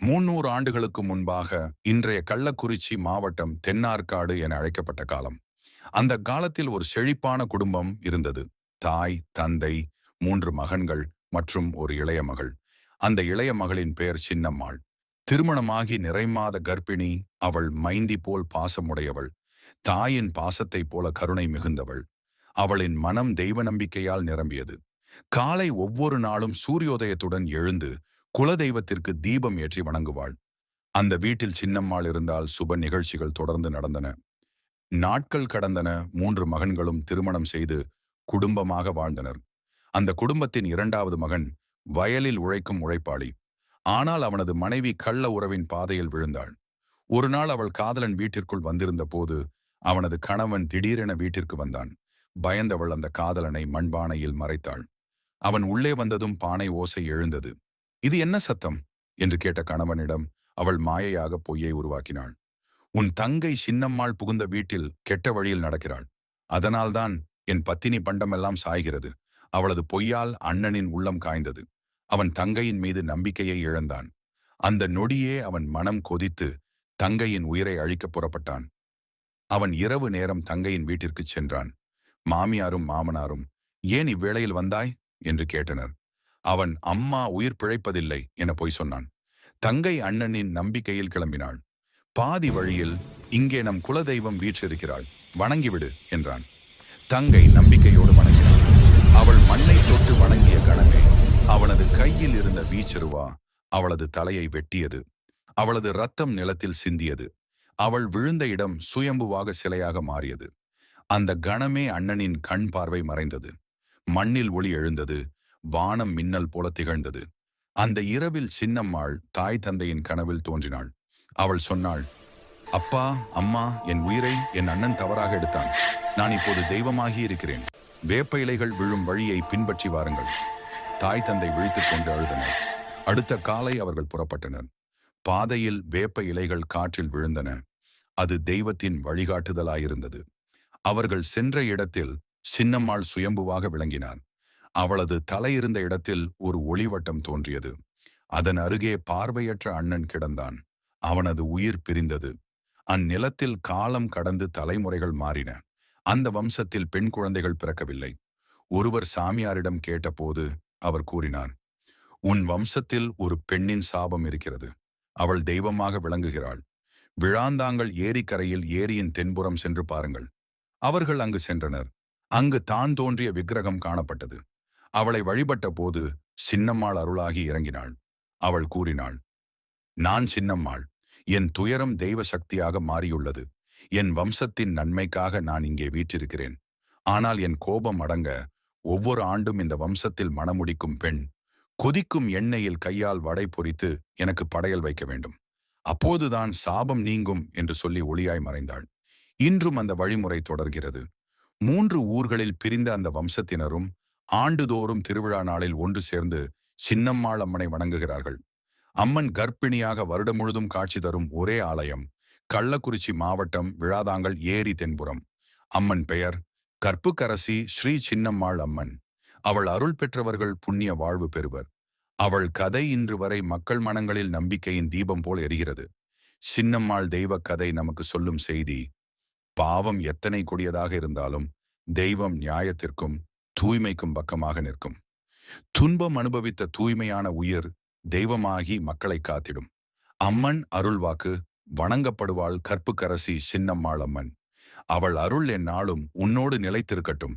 முன்னூறு ஆண்டுகளுக்கு முன்பாக இன்றைய கள்ளக்குறிச்சி மாவட்டம் தென்னார்காடு என அழைக்கப்பட்ட காலம். அந்த காலத்தில் ஒரு செழிப்பான குடும்பம் இருந்தது. தாய் தந்தை மூன்று மகன்கள் மற்றும் ஒரு இளைய மகள். அந்த இளைய மகளின் பெயர் சின்னம்மாள். திருமணமாகி நிறைமாத கர்ப்பிணி அவள் மைந்தி போல் பாசமுடையவள். தாயின் பாசத்தைப் போல கருணை மிகுந்தவள். அவளின் மனம் தெய்வ நம்பிக்கையால் நிரம்பியது. காலை ஒவ்வொரு நாளும் சூரியோதயத்துடன் எழுந்து குலதெய்வத்திற்கு தீபம் ஏற்றி வணங்குவாள். அந்த வீட்டில் சின்னம்மாள் இருந்தால் சுப நிகழ்ச்சிகள் தொடர்ந்து நடந்தன. நாட்கள் கடந்தன. மூன்று மகன்களும் திருமணம் செய்து குடும்பமாக வாழ்ந்தனர். அந்த குடும்பத்தின் இரண்டாவது மகன் வயலில் உழைக்கும் உழைப்பாளி. ஆனால் அவனது மனைவி கள்ள உறவின் பாதையில் விழுந்தாள். ஒரு நாள் அவள் காதலன் வீட்டிற்குள் வந்திருந்த போது அவனது கணவன் திடீரென வீட்டிற்கு வந்தான். பயந்தவள் அந்த காதலனை மண்பானையில் மறைத்தாள். அவன் உள்ளே வந்ததும் பானை ஓசை எழுந்தது. இது என்ன சத்தம்? என்று கேட்ட கணவனிடம் அவள் மாயையாக பொய்யை உருவாக்கினாள். உன் தங்கை சின்னம்மாள் புகுந்த வீட்டில் கெட்ட வழியில் நடக்கிறாள். அதனால்தான் என் பத்தினி பண்டமெல்லாம் சாய்கிறது. அவளது பொய்யால் அண்ணனின் உள்ளம் காய்ந்தது. அவன் தங்கையின் மீது நம்பிக்கையை இழந்தான். அந்த நொடியே அவன் மனம் கொதித்து தங்கையின் உயிரை அழிக்கப் புறப்பட்டான். அவன் இரவு நேரம் தங்கையின் வீட்டிற்குச் சென்றான். மாமியாரும் மாமனாரும் ஏன் இவ்வேளையில் வந்தாய்? என்று கேட்டனர். அவன் அம்மா உயிர் பிழைப்பதில்லை என பொய் சொன்னான். தங்கை அண்ணனின் நம்பிக்கையில் கிளம்பினாள். பாதி வழியில் இங்கே நம் குலதெய்வம் வீற்றிருக்கிறாள். வணங்கிவிடு என்றான். தங்கை நம்பிக்கையோடு வணங்கினாள். அவள் மண்ணை தொட்டு வணங்கிய கணமே அவனது கையில் இருந்த வீச்சருவா அவளது தலையை வெட்டியது. அவளது ரத்தம் நிலத்தில் சிந்தியது. அவள் விழுந்த இடம் சுயம்புவாக சிலையாக மாறியது. அந்த கணமே அண்ணனின் கண் பார்வை மறைந்தது. மண்ணில் ஒளி எழுந்தது. வானம் மின்னல் போல திகழ்ந்தது. அந்த இரவில் சின்னம்மாள் தாய் தந்தையின் கனவில் தோன்றினாள். அவள் சொன்னாள் அப்பா அம்மா என் உயிரை என் அண்ணன் தவறாக எடுத்தான். நான் இப்போது தெய்வமாகி இருக்கிறேன். வேப்ப இலைகள் விழும் வழியை பின்பற்றி வாருங்கள். தாய் தந்தை விழித்துக் கொண்டு அழுதனர். அடுத்த காலை அவர்கள் புறப்பட்டனர். பாதையில் வேப்ப இலைகள் காற்றில் விழுந்தன. அது தெய்வத்தின் வழிகாட்டுதலாயிருந்தது. அவர்கள் சென்ற இடத்தில் சின்னம்மாள் சுயம்புவாக விளங்கினார் அவளது தலை இருந்த இடத்தில் ஒரு ஒளிவட்டம் தோன்றியது. அதன் அருகே பார்வையற்ற அண்ணன் கிடந்தான். அவனது உயிர் பிரிந்தது. அந்நிலத்தில் காலம் கடந்து தலைமுறைகள் மாறின. அந்த வம்சத்தில் பெண் குழந்தைகள் பிறக்கவில்லை. ஒருவர் சாமியாரிடம் கேட்டபோது அவர் கூறினார் உன் வம்சத்தில் ஒரு பெண்ணின் சாபம் இருக்கிறது. அவள் தெய்வமாக விளங்குகிறாள். விழாந்தாங்கள் ஏரிக்கரையில் ஏரியின் தென்புறம் சென்று பாருங்கள். அவர்கள் அங்கு சென்றனர். அங்கு தான் தோன்றிய விக்கிரகம் காணப்பட்டது. அவளை வழிபட்ட போது சின்னம்மாள் அருளாகி இறங்கினாள். அவள் கூறினாள் நான் சின்னம்மாள். என் துயரம் தெய்வ சக்தியாக மாறியுள்ளது. என் வம்சத்தின் நன்மைக்காக நான் இங்கே வீற்றிருக்கிறேன். ஆனால் என் கோபம் அடங்க ஒவ்வொரு ஆண்டும் இந்த வம்சத்தில் மணமுடிக்கும் பெண் கொதிக்கும் எண்ணெயில் கையால் வடை பொறித்து எனக்கு படையல் வைக்க வேண்டும். அப்போதுதான் சாபம் நீங்கும் என்று சொல்லி ஒளியாய் மறைந்தாள். இன்றும் அந்த வழிமுறை தொடர்கிறது. மூன்று ஊர்களில் பிரிந்த அந்த வம்சத்தினரும் ஆண்டுதோறும் திருவிழா நாளில் ஒன்று சேர்ந்து சின்னம்மாள் அம்மனை வணங்குகிறார்கள். அம்மன் கர்ப்பிணியாக வருடம் முழுதும் காட்சி தரும் ஒரே ஆலயம் கள்ளக்குறிச்சி மாவட்டம் விழாதாங்கல் ஏரி தென்புறம். அம்மன் பெயர் கற்புக்கரசி ஸ்ரீ சின்னம்மாள் அம்மன். அவள் அருள் பெற்றவர்கள் புண்ணிய வாழ்வு பெறுவர். அவள் கதை இன்று வரை மக்கள் மனங்களில் நம்பிக்கையின் தீபம் போல் எரிகிறது. சின்னம்மாள் தெய்வ கதை நமக்கு சொல்லும் செய்தி பாவம் எத்தனை கொடியதாக இருந்தாலும் தெய்வம் நியாயத்திற்கும் தூய்மைக்கும் பக்கமாக நிற்கும். துன்பம் அனுபவித்த தூய்மையான உயிர் தெய்வமாகி மக்களை காத்திடும். அம்மன் அருள்வாக்கு வணங்கப்படுவாள் கற்புக்கரசி சின்னம்மாள் அம்மன். அவள் அருள் என் நாளும் உன்னோடு நிலைத்திருக்கட்டும்.